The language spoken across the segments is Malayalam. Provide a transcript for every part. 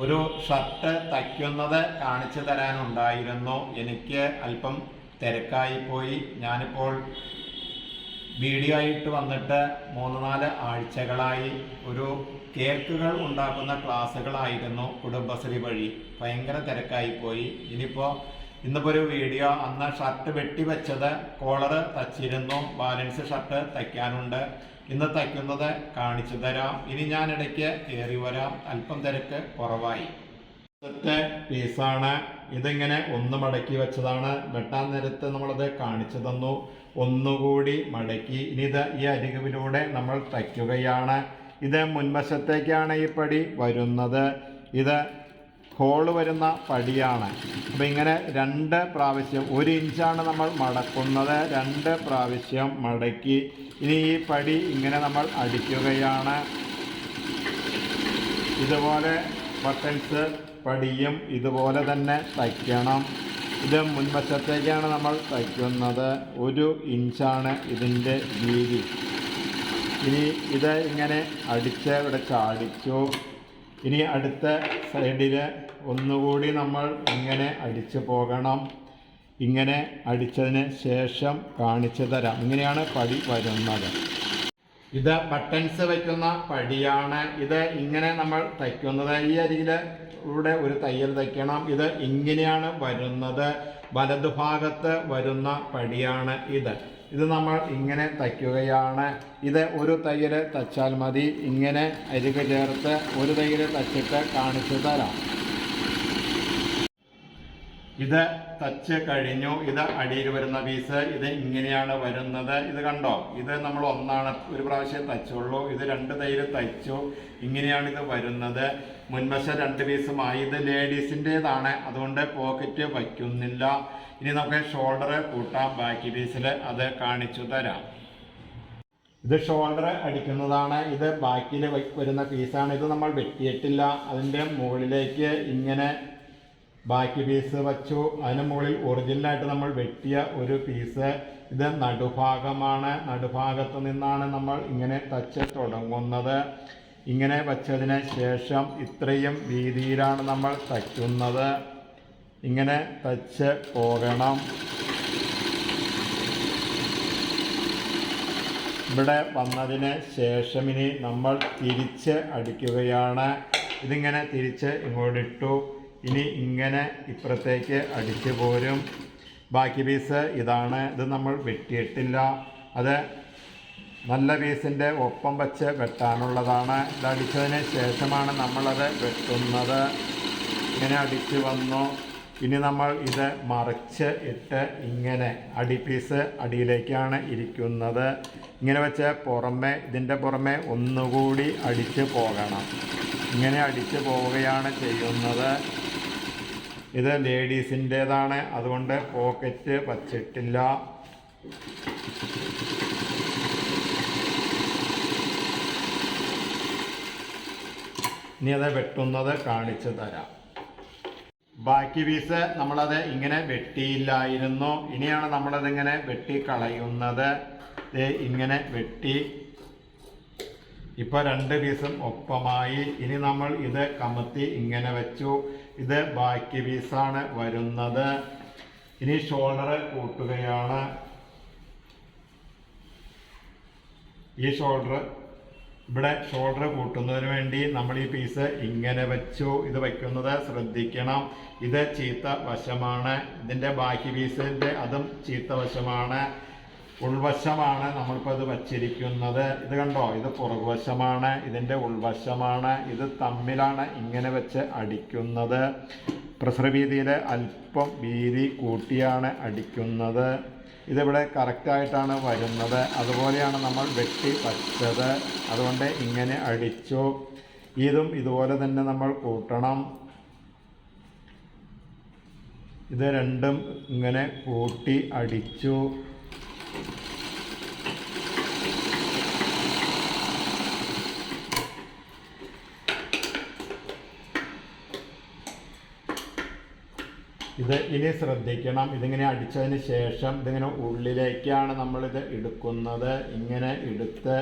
ഒരു ഷർട്ട് തയ്ക്കുന്നത് കാണിച്ചു തരാനുണ്ടായിരുന്നു. എനിക്ക് അല്പം തിരക്കായി പോയി. ഞാനിപ്പോൾ വീഡിയോ ആയിട്ട് വന്നിട്ട് മൂന്ന് നാല് ആഴ്ചകളായി ഒരു കേക്കുകൾ ഉണ്ടാക്കുന്ന ക്ലാസ്സുകളായിരുന്നു കുടുംബശ്രീ വഴി. ഭയങ്കര തിരക്കായി പോയി. ഇനിയിപ്പോൾ ഇന്നിപ്പോൾ ഒരു വീഡിയോ അന്ന് ഷർട്ട് വെട്ടി വെച്ചത് കോളർ തച്ചിരുന്നു. ബാലൻസ് ഷർട്ട് തയ്ക്കാനുണ്ട്. ഇന്ന് തയ്ക്കുന്നത് കാണിച്ചു തരാം. ഇനി ഞാൻ ഇടയ്ക്ക് കയറി വരാം. അല്പം തിരക്ക് കുറവായി. ഇന്നത്തെ പീസാണ് ഇതിങ്ങനെ ഒന്ന് മടക്കി വെച്ചതാണ്. വെട്ടാൻ നേരത്ത് നമ്മളത് കാണിച്ചു തന്നു. ഒന്നുകൂടി മടക്കി. ഇനി ഇത് ഈ അരികുവിലൂടെ നമ്മൾ തയ്ക്കുകയാണ്. ഇത് മുൻവശത്തേക്കാണ് ഈ പടി വരുന്നത്. ഇത് ഹോൾ വരുന്ന പടിയാണ്. അപ്പോൾ ഇങ്ങനെ രണ്ട് പ്രാവശ്യം ഒരു ഇഞ്ചാണ് നമ്മൾ മടക്കുന്നത് രണ്ട് പ്രാവശ്യം മടക്കി. ഇനി ഈ പടി ഇങ്ങനെ നമ്മൾ അടിക്കുകയാണ്. ഇതുപോലെ ബട്ടൺസ് പടിയും ഇതുപോലെ തന്നെ തയ്ക്കണം. ഇത് മുൻവശത്തേക്കാണ് നമ്മൾ തയ്ക്കുന്നത്. ഒരു ഇഞ്ചാണ് ഇതിന്റെ വീതി. ഇനി ഇത് ഇങ്ങനെ അടിച്ച് ഇവിടെ ചാടിച്ചു. ഇനി അടുത്ത സൈഡിൽ ഒന്നുകൂടി നമ്മൾ ഇങ്ങനെ അടിച്ചു പോകണം. ഇങ്ങനെ അടിച്ചതിന് ശേഷം കാണിച്ചു തരാം. ഇങ്ങനെയാണ് പടി വരുന്നത്. ഇത് ബട്ടൺസ് വയ്ക്കുന്ന പടിയാണ്. ഇത് ഇങ്ങനെ നമ്മൾ തയ്ക്കുന്നത്. ഈ അരിയിൽ ഇവിടെ ഒരു തയ്യൽ തയ്ക്കണം. ഇത് ഇങ്ങനെയാണ് വരുന്നത്. വലതുഭാഗത്ത് വരുന്ന പടിയാണ് ഇത്. ഇത് നമ്മൾ ഇങ്ങനെ തയ്ക്കുകയാണ്. ഇത് ഒരു തയ്യൽ തച്ചാൽ മതി. ഇങ്ങനെ അരികെ ചേർത്ത് ഒരു തയ്യൽ തച്ചിട്ട് കാണിച്ചു തരാം. ഇത് തച്ച് കഴിഞ്ഞു ഇത് അടിയിൽ വരുന്ന പീസ് ഇത് ഇങ്ങനെയാണ് വരുന്നത്. ഇത് കണ്ടോ? ഇത് നമ്മൾ ഒന്നാണ് ഒരു പ്രാവശ്യം തച്ചുള്ളൂ. ഇത് രണ്ട് തൈര് തയ്ച്ചു ഇങ്ങനെയാണ് ഇത് വരുന്നത്. മുൻവശം രണ്ട് പീസുമായി. ഇത് ലേഡീസിന്റെതാണ് അതുകൊണ്ട് പോക്കറ്റ് വയ്ക്കുന്നില്ല. ഇനി നമുക്ക് ഷോൾഡർ കൂട്ടാം ബാക്കി പീസിൽ അത് കാണിച്ചു തരാം. ഇത് ഷോൾഡർ അടിക്കുന്നതാണ് ഇത് ബാക്കിൽ വരുന്ന പീസാണ്. ഇത് നമ്മൾ വെട്ടിയിട്ടില്ല അതിന്റെ മുകളിലേക്ക് ഇങ്ങനെ ബാക്കി പീസ് വച്ചു. അതിന് മുകളിൽ ഒറിജിനലായിട്ട് നമ്മൾ വെട്ടിയ ഒരു പീസ് ഇത് നടുഭാഗമാണ്. നടുഭാഗത്ത് നിന്നാണ് നമ്മൾ ഇങ്ങനെ തച്ച് തുടങ്ങുന്നത്. ഇങ്ങനെ വച്ചതിന് ശേഷം ഇത്രയും രീതിയിലാണ് നമ്മൾ തയ്ക്കുന്നത്. ഇങ്ങനെ തച്ച് പോകണം. ഇവിടെ വന്നതിന് ശേഷം ഇനി നമ്മൾ തിരിച്ച് അടിക്കുകയാണ്. ഇതിങ്ങനെ തിരിച്ച് ഇങ്ങോട്ടിട്ടു ഇനി ഇങ്ങനെ ഇപ്പുറത്തേക്ക് അടിച്ചു പോരും. ബാക്കി പീസ് ഇതാണ്. ഇത് നമ്മൾ വെട്ടിയിട്ടില്ല. അത് നല്ല പീസിന്റെ ഒപ്പം വച്ച് വെട്ടാനുള്ളതാണ്. ഇത് അടിച്ചതിന് ശേഷമാണ് നമ്മളത് വെട്ടുന്നത്. ഇങ്ങനെ അടിച്ചു വന്നു. ഇനി നമ്മൾ ഇത് മറിച്ച് ഇട്ട് ഇങ്ങനെ അടി പീസ് അടിയിലേക്കാണ് ഇരിക്കുന്നത്. ഇങ്ങനെ വെച്ച് പുറമെ ഇതിന്റെ പുറമെ ഒന്നുകൂടി അടിച്ച് പോകണം. ഇങ്ങനെ അടിച്ച് പോവുകയാണ് ചെയ്യുന്നത്. ഇത് ലേഡീസിന്റേതാണ്. അതുകൊണ്ട് പോക്കറ്റ് വച്ചിട്ടില്ല. ഇനി അത് വെട്ടുന്നത് കാണിച്ചു തരാം. ബാക്കി പീസ് നമ്മളത് ഇങ്ങനെ വെട്ടിയില്ലായിരുന്നു. ഇനിയാണ് നമ്മളതിങ്ങനെ വെട്ടിക്കളയുന്നത്. ദേ ഇങ്ങനെ വെട്ടി. ഇപ്പോൾ രണ്ട് പീസും ഒപ്പമായി. ഇനി നമ്മൾ ഇത് കമത്തി ഇങ്ങനെ വെച്ചു. ഇത് ബാക്കി പീസാണ് വരുന്നത്. ഇനി ഷോൾഡർ കൂട്ടുകയാണ്. ഈ ഷോൾഡർ ഇവിടെ ഷോൾഡർ കൂട്ടുന്നതിന് വേണ്ടി നമ്മൾ ഈ പീസ് ഇങ്ങനെ വെച്ചു. ഇത് വയ്ക്കുന്നത് ശ്രദ്ധിക്കണം. ഇത് ചീത്ത വശമാണ്. ഇതിന്റെ ബാക്കി പീസിന്റെ അതും ചീത്ത വശമാണ്. ഉൾവശമാണ് നമ്മളിപ്പോൾ ഇത് വച്ചിരിക്കുന്നത്. ഇത് കണ്ടോ? ഇത് പുറകുവശമാണ് ഇതിന്റെ ഉൾവശമാണ് ഇത് തമ്മിലാണ് ഇങ്ങനെ വെച്ച് അടിക്കുന്നത്. വീതിയിൽ അല്പം വീതി കൂട്ടിയാണ് അടിക്കുന്നത്. ഇതിവിടെ കറക്റ്റായിട്ടാണ് വരുന്നത്. അതുപോലെയാണ് നമ്മൾ വെട്ടി വച്ചത്. അതുകൊണ്ട് ഇങ്ങനെ അടിച്ചു. ഇതും ഇതുപോലെ തന്നെ നമ്മൾ കൂട്ടണം. ഇത് രണ്ടും ഇങ്ങനെ കൂട്ടി അടിച്ചു. ഇത് ഇനി ശ്രദ്ധിക്കണം. ഇതിങ്ങനെ അടിച്ചതിന് ശേഷം ഇതിങ്ങനെ ഉള്ളിലേക്കാണ് നമ്മളിത് എടുക്കുന്നത്. ഇങ്ങനെ എടുത്ത്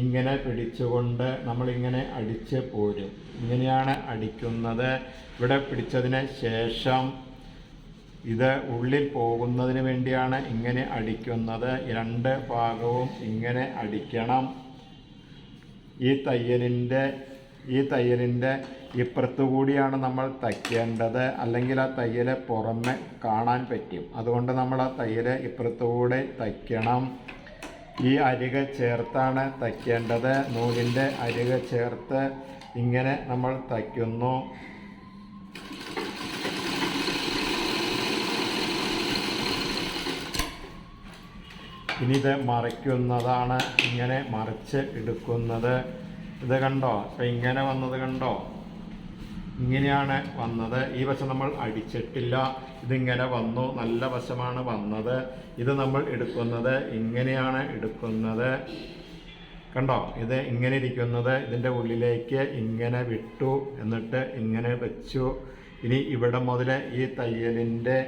ഇങ്ങനെ പിടിച്ചുകൊണ്ട് നമ്മളിങ്ങനെ അടിച്ച് പോരും. ഇങ്ങനെയാണ് അടിക്കുന്നത്. ഇവിടെ പിടിച്ചതിന് ശേഷം ഇത് ഉള്ളിൽ പോകുന്നതിന് വേണ്ടിയാണ് ഇങ്ങനെ അടിക്കുന്നത്. രണ്ട് ഭാഗവും ഇങ്ങനെ അടിക്കണം. ഈ തയ്യലിന്റെ ഈ തയ്യലിന്റെ ഇപ്പുറത്തുകൂടിയാണ് നമ്മൾ തയ്ക്കേണ്ടത്. അല്ലെങ്കിൽ ആ തയ്യൽ പുറമെ കാണാൻ പറ്റും. അതുകൊണ്ട് നമ്മൾ ആ തയ്യൽ ഇപ്പുറത്തുകൂടി തയ്ക്കണം. ഈ അരിക ചേർത്താണ് തയ്ക്കേണ്ടത്. നൂലിന്റെ അരിക ചേർത്ത് ഇങ്ങനെ നമ്മൾ തയ്ക്കുന്നു. ഇനി ഇത് മറിക്കുന്നതാണ് ഇങ്ങനെ മറിച്ച് എടുക്കുന്നത്. ഇത് കണ്ടോ? അപ്പം ഇങ്ങനെ വന്നത് കണ്ടോ? ഇങ്ങനെയാണ് വന്നത്. ഈ വശം നമ്മൾ അടിച്ചിട്ടില്ല. ഇതിങ്ങനെ വന്നു. നല്ല വശമാണ് വന്നത്. ഇത് നമ്മൾ എടുക്കുന്നത് ഇങ്ങനെയാണ് എടുക്കുന്നത്. കണ്ടോ? ഇത് ഇങ്ങനെ ഇരിക്കുന്നത്. ഇതിന്റെ ഉള്ളിലേക്ക് ഇങ്ങനെ വിട്ടു എന്നിട്ട് ഇങ്ങനെ വെച്ചു. ഇനി ഇവിടെ മുതൽ ഈ തയ്യലിന്റെ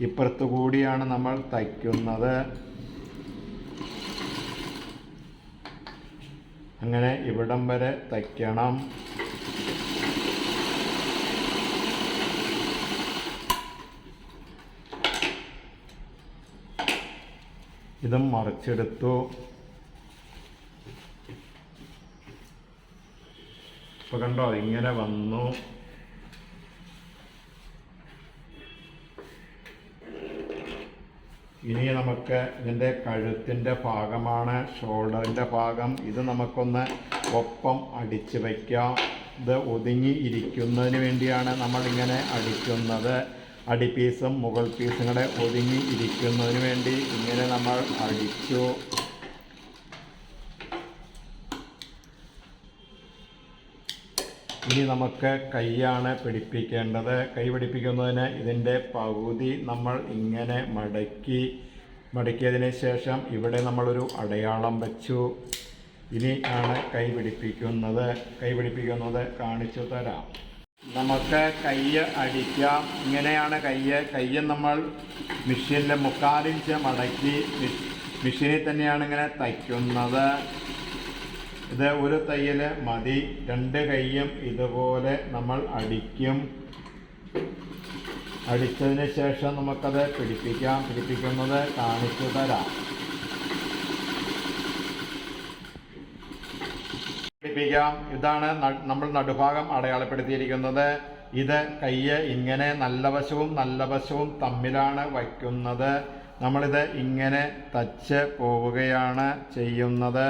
ഇപ്പുറത്തു കൂടിയാണ് നമ്മൾ തയ്ക്കുന്നത്. അങ്ങനെ ഇവിടം വരെ തയ്ക്കണം. ഇതും മറിച്ചെടുത്തു. ഇപ്പൊ കണ്ടോ ഇങ്ങനെ വന്നു. ഇനി നമുക്ക് ഇതിന്റെ കഴുത്തിന്റെ ഭാഗമാണ് ഷോൾഡറിന്റെ ഭാഗം. ഇത് നമുക്കൊന്ന് ഒപ്പം അടിച്ച് വയ്ക്കാം. ഇത് ഒതുങ്ങി ഇരിക്കുന്നതിന് വേണ്ടിയാണ് നമ്മളിങ്ങനെ അടിക്കുന്നത്. അടിപ്പീസും മുകൾ പീസും കൂടെ ഒതുങ്ങി ഇരിക്കുന്നതിന് വേണ്ടി ഇങ്ങനെ നമ്മൾ അടിച്ചു. ഇനി നമുക്ക് കൈയാണ് പിടിപ്പിക്കേണ്ടത്. കൈ പിടിപ്പിക്കുന്നതിന് ഇതിന്റെ പകുതി നമ്മൾ ഇങ്ങനെ മടക്കി മടക്കിയതിന് ശേഷം ഇവിടെ നമ്മളൊരു അടയാളം വെച്ചു. ഇനി ആണ് കൈ പിടിപ്പിക്കുന്നത്. കൈ പിടിപ്പിക്കുന്നത് കാണിച്ചു തരാം. നമുക്ക് കയ്യ് അടിക്കാം. ഇങ്ങനെയാണ് കയ്യ് കയ്യ് നമ്മൾ മെഷീനിൽ മുക്കാലിഞ്ച് മടക്കി മിഷീനിൽ തന്നെയാണ് ഇങ്ങനെ തയ്ക്കുന്നത്. ഇത് ഒരു തയ്യൽ മതി. രണ്ട് കയ്യും ഇതുപോലെ നമ്മൾ അടിക്കും. അടിച്ചതിന് ശേഷം നമുക്കത് പിടിപ്പിക്കാം. പിടിപ്പിക്കുന്നത് കാണിച്ചു തരാം. പിടിപ്പിക്കാം. ഇതാണ് നമ്മൾ നടുഭാഗം അടയാളപ്പെടുത്തിയിരിക്കുന്നത്. ഇത് കയ്യ് ഇങ്ങനെ നല്ല വശവും നല്ല വശവും തമ്മിലാണ് വയ്ക്കുന്നത്. നമ്മളിത് ഇങ്ങനെ തച്ച് പോവുകയാണ് ചെയ്യുന്നത്.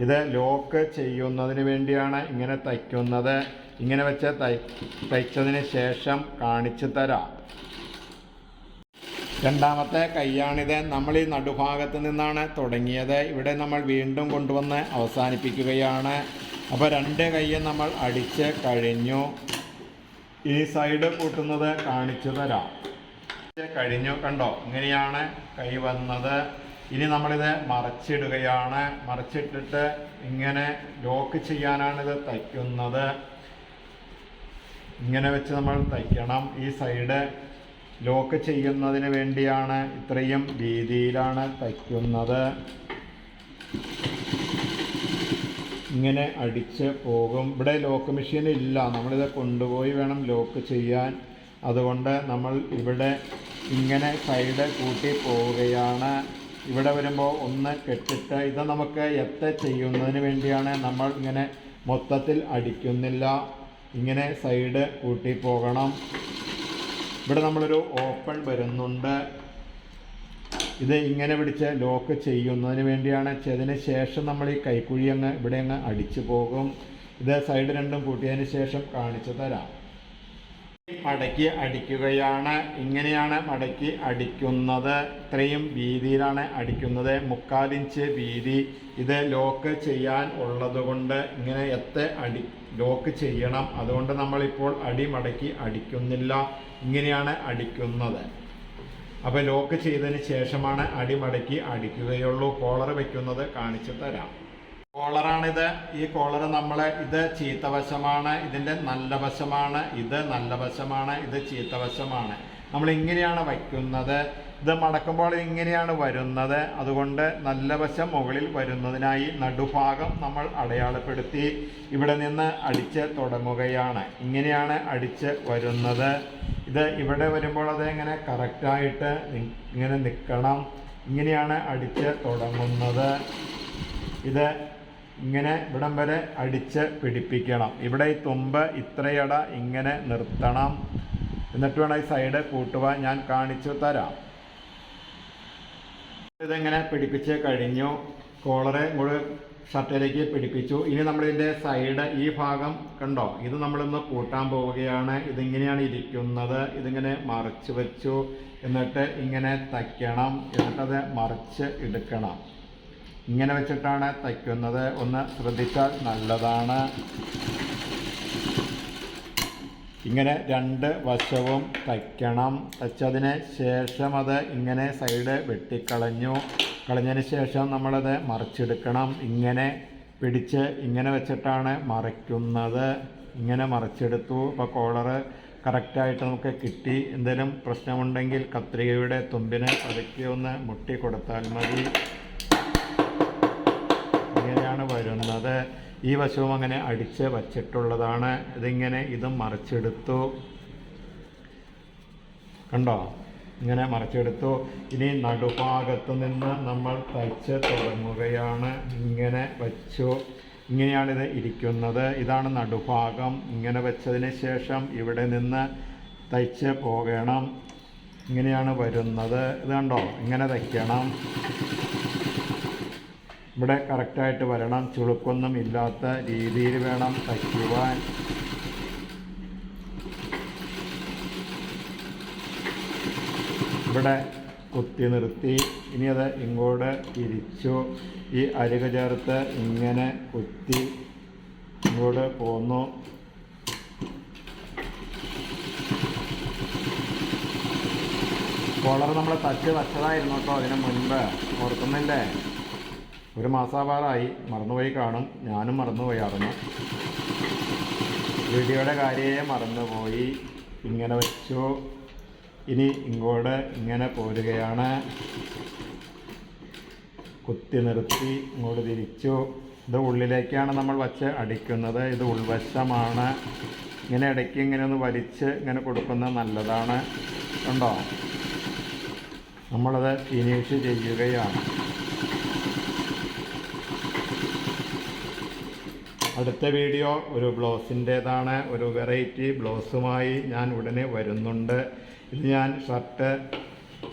ഇത് ലോക്ക് ചെയ്യുന്നതിന് വേണ്ടിയാണ് ഇങ്ങനെ തയ്ക്കുന്നത്. ഇങ്ങനെ വെച്ച് തൈ തയ്ച്ചതിന് ശേഷം കാണിച്ചു തരാം. രണ്ടാമത്തെ കൈയാണിത്. നമ്മൾ ഈ നടുഭാഗത്ത് നിന്നാണ് തുടങ്ങിയത്. ഇവിടെ നമ്മൾ വീണ്ടും കൊണ്ടുവന്ന് അവസാനിപ്പിക്കുകയാണ്. അപ്പോൾ രണ്ട് കൈയും നമ്മൾ അടിച്ച് കഴിഞ്ഞു. ഈ സൈഡ് കൂട്ടുന്നത് കാണിച്ചു തരാം. കഴിഞ്ഞു. കണ്ടോ? ഇങ്ങനെയാണ് കൈ വന്നത്. ഇനി നമ്മളിത് മറച്ചിടുകയാണ്. മറച്ചിട്ടിട്ട് ഇങ്ങനെ ലോക്ക് ചെയ്യാനാണിത് തയ്ക്കുന്നത്. ഇങ്ങനെ വെച്ച് നമ്മൾ തയ്ക്കണം. ഈ സൈഡ് ലോക്ക് ചെയ്യുന്നതിന് വേണ്ടിയാണ് ഇത്രയും രീതിയിലാണ് തയ്ക്കുന്നത്. ഇങ്ങനെ അടിച്ച് പോകും. ഇവിടെ ലോക്ക് മെഷീൻ ഇല്ല. നമ്മളിത് കൊണ്ടുപോയി വേണം ലോക്ക് ചെയ്യാൻ. അതുകൊണ്ട് നമ്മൾ ഇവിടെ ഇങ്ങനെ സൈഡ് കൂട്ടി പോവുകയാണ്. ഇവിടെ വരുമ്പോൾ ഒന്ന് കെട്ടിട്ട് ഇത് നമുക്ക് എത്ത ചെയ്യുന്നതിന് വേണ്ടിയാണ് നമ്മൾ ഇങ്ങനെ മൊത്തത്തിൽ അടിക്കുന്നില്ല. ഇങ്ങനെ സൈഡ് കൂട്ടി പോകണം. ഇവിടെ നമ്മളൊരു ഓപ്പൺ വരുന്നുണ്ട്. ഇത് ഇങ്ങനെ പിടിച്ച് ലോക്ക് ചെയ്യുന്നതിന് വേണ്ടിയാണ്. ചെയ്തതിന് ശേഷം നമ്മൾ ഈ കൈക്കുഴി അങ്ങ് ഇവിടെ അങ്ങ് അടിച്ചു പോകും. ഇത് സൈഡ് രണ്ടും കൂട്ടിയതിന് ശേഷം കാണിച്ചു തരാം. മടക്കി അടിക്കുകയാണ്. ഇങ്ങനെയാണ് മടക്കി അടിക്കുന്നത്. ഇത്രയും വീതിയിലാണ് അടിക്കുന്നത്. മുക്കാലിഞ്ച് വീതി ഇത് ലോക്ക് ചെയ്യാൻ ഉള്ളതുകൊണ്ട് ഇങ്ങനെ എത്ര അടി ലോക്ക് ചെയ്യണം. അതുകൊണ്ട് നമ്മളിപ്പോൾ അടി മടക്കി അടിക്കുന്നില്ല. ഇങ്ങനെയാണ് അടിക്കുന്നത്. അപ്പോൾ ലോക്ക് ചെയ്തതിന് ശേഷമാണ് അടി മടക്കി അടിക്കുകയുള്ളൂ. കോളർ വെക്കുന്നത് കാണിച്ചു തരാം. കോളറാണിത്. ഈ കോളർ നമ്മൾ ഇത് ചീത്ത വശമാണ് ഇതിന്റെ നല്ല വശമാണ് ഇത് നല്ല വശമാണ് ഇത് ചീത്ത വശമാണ്. നമ്മൾ ഇങ്ങനെയാണ് വയ്ക്കുന്നത്. ഇത് മടക്കുമ്പോൾ ഇങ്ങനെയാണ് വരുന്നത്. അതുകൊണ്ട് നല്ല വശം മുകളിൽ വരുന്നതിനായി നടുഭാഗം നമ്മൾ അടയാളപ്പെടുത്തി ഇവിടെ നിന്ന് അടിച്ച് തുടങ്ങുകയാണ്. ഇങ്ങനെയാണ് അടിച്ച് വരുന്നത്. ഇത് ഇവിടെ വരുമ്പോൾ അത് ഇങ്ങനെ കറക്റ്റായിട്ട് ഇങ്ങനെ നിൽക്കണം ഇങ്ങനെയാണ് അടിച്ച് തുടങ്ങുന്നത്. ഇത് ഇങ്ങനെ ഇവിടം വരെ അടിച്ച് പിടിപ്പിക്കണം. ഇവിടെ ഈ തുമ്പ് ഇത്രയട ഇങ്ങനെ നിർത്തണം. എന്നിട്ട് വേണം ഈ സൈഡ് കൂട്ടുവാൻ ഞാൻ കാണിച്ചു തരാം. ഇതെങ്ങനെ പിടിപ്പിച്ച് കഴിഞ്ഞു? കോളറെ ഇങ്ങോട്ട് ഷർട്ടിലേക്ക് പിടിപ്പിച്ചു. ഇനി നമ്മളിതിന്റെ സൈഡ് ഈ ഭാഗം കണ്ടോ? ഇത് നമ്മളിന്ന് കൂട്ടാൻ പോവുകയാണ്. ഇതിങ്ങനെയാണ് ഇരിക്കുന്നത്. ഇതിങ്ങനെ മറിച്ച് വെച്ചു. എന്നിട്ട് ഇങ്ങനെ തയ്ക്കണം. എന്നിട്ടത് മറിച്ച് എടുക്കണം. ഇങ്ങനെ വെച്ചിട്ടാണ് തയ്ക്കുന്നത്. ഒന്ന് ശ്രദ്ധിച്ചാൽ നല്ലതാണ്. ഇങ്ങനെ രണ്ട് വശവും തയ്ക്കണം. തയ്ച്ചതിന് ശേഷം അത് ഇങ്ങനെ സൈഡ് വെട്ടിക്കളഞ്ഞു. കളഞ്ഞതിന് ശേഷം നമ്മളത് മറിച്ചെടുക്കണം. ഇങ്ങനെ പിടിച്ച് ഇങ്ങനെ വെച്ചിട്ടാണ് മറിക്കുന്നത്. ഇങ്ങനെ മറിച്ചെടുത്തു. ഇപ്പോൾ കോളറ് കറക്റ്റായിട്ട് നമുക്ക് കിട്ടി. എന്തെങ്കിലും പ്രശ്നമുണ്ടെങ്കിൽ കത്രികയുടെ തുമ്പിന് പതുക്കി ഒന്ന് മുട്ടി കൊടുത്താൽ മതി. ഇങ്ങനെയാണ് വരുന്നത്. ഈ വശവും അങ്ങനെ അടിച്ച് വച്ചിട്ടുള്ളതാണ്. ഇതിങ്ങനെ ഇതും മറിച്ചെടുത്തു. കണ്ടോ? ഇങ്ങനെ മറിച്ചെടുത്തു. ഇനി നടുഭാഗത്ത് നിന്ന് നമ്മൾ തയ്ച്ച് തുടങ്ങുകയാണ്. ഇങ്ങനെ വച്ചു. ഇങ്ങനെയാണിത് ഇരിക്കുന്നത്. ഇതാണ് നടുഭാഗം. ഇങ്ങനെ വെച്ചതിന് ശേഷം ഇവിടെ നിന്ന് തയ്ച്ച് പോകണം. ഇങ്ങനെയാണ് വരുന്നത്. ഇത് കണ്ടോ? ഇങ്ങനെ തയ്ക്കണം. ഇവിടെ കറക്റ്റായിട്ട് വരണം. ചുളുക്കൊന്നും ഇല്ലാത്ത രീതിയിൽ വേണം തയ്ക്കുവാൻ. ഇവിടെ കുത്തി നിർത്തി. ഇനി അത് ഇങ്ങോട്ട് തിരിച്ചു. ഈ അരിക ചേർത്ത് ഇങ്ങനെ കുത്തി ഇങ്ങോട്ട് പോന്നു. കോളർ നമ്മൾ തച്ച് വച്ചതായിരുന്നു കേട്ടോ അതിന് മുൻപ്. ഓർക്കുന്നില്ലേ? ഒരു മാസാവാറായി. മറന്നുപോയി കാണും. ഞാനും മറന്നുപോയായിരുന്നു വീഡിയോയുടെ കാര്യമേ മറന്നുപോയി. ഇങ്ങനെ വെച്ചു. ഇനി ഇങ്ങോട്ട് ഇങ്ങനെ പോരുകയാണ്. കുത്തി നിർത്തി ഇങ്ങോട്ട് തിരിച്ചു. ഇത് ഉള്ളിലേക്കാണ് നമ്മൾ വച്ച് അടിക്കുന്നത്. ഇത് ഉൾവശമാണ്. ഇങ്ങനെ ഇടയ്ക്ക് ഇങ്ങനെ ഒന്ന് വലിച്ച് ഇങ്ങനെ കൊടുക്കുന്നത് നല്ലതാണ്. ഉണ്ടോ നമ്മളത് ഫിനിഷ് ചെയ്യുകയാണ്. അടുത്ത വീഡിയോ ഒരു ബ്ലൗസിന്റേതാണ്. ഒരു വെറൈറ്റി ബ്ലൗസുമായി ഞാൻ ഉടനെ വരുന്നുണ്ട്. ഇത് ഞാൻ ഷർട്ട്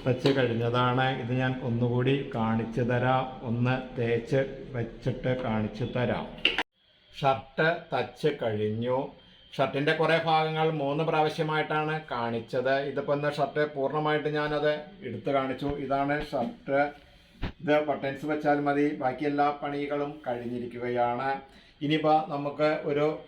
തച്ച് കഴിഞ്ഞതാണ്. ഇത് ഞാൻ ഒന്നുകൂടി കാണിച്ചു തരാം. ഒന്ന് തേച്ച് വെച്ചിട്ട് കാണിച്ചു തരാം. ഷർട്ട് തച്ച് കഴിഞ്ഞു. ഷർട്ടിന്റെ കുറേ ഭാഗങ്ങൾ മൂന്ന് പ്രാവശ്യമായിട്ടാണ് കാണിച്ചത്. ഇതിപ്പോൾ ഇന്ന് ഷർട്ട് പൂർണമായിട്ട് ഞാനത് എടുത്തു കാണിച്ചു. ഇതാണ് ഷർട്ട് ഇത് ബട്ടൺസ് വെച്ചാൽ മതി. ബാക്കി എല്ലാ പണികളും കഴിഞ്ഞിരിക്കുകയാണ്. ഇനിയിപ്പോൾ നമുക്ക് ഒരു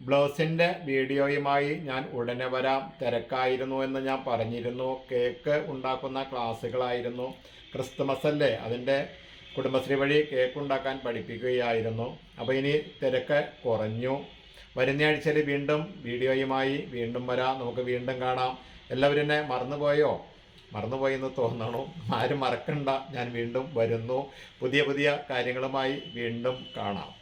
ബ്ലൗസിന്റെ വീഡിയോയുമായി ഞാൻ ഉടനെ വരാം. തിരക്കായിരുന്നു എന്ന് ഞാൻ പറഞ്ഞിരുന്നു. കേക്ക് ഉണ്ടാക്കുന്ന ക്ലാസ്സുകളായിരുന്നു. ക്രിസ്തുമസ് അല്ലേ? അതിന്റെ കുടുംബശ്രീ വഴി കേക്ക് ഉണ്ടാക്കാൻ പഠിപ്പിക്കുകയായിരുന്നു. അപ്പോൾ ഇനി തിരക്ക് കുറഞ്ഞു. വരുന്ന ആഴ്ചയിൽ വീണ്ടും വീഡിയോയുമായി വീണ്ടും വരാം. നമുക്ക് വീണ്ടും കാണാം. എല്ലാവരും എന്നെ മറന്നുപോയോ? മറന്നുപോയി എന്ന് തോന്നണു. ആരും മറക്കണ്ട. ഞാൻ വീണ്ടും വരുന്നു. പുതിയ പുതിയ കാര്യങ്ങളുമായി വീണ്ടും കാണാം.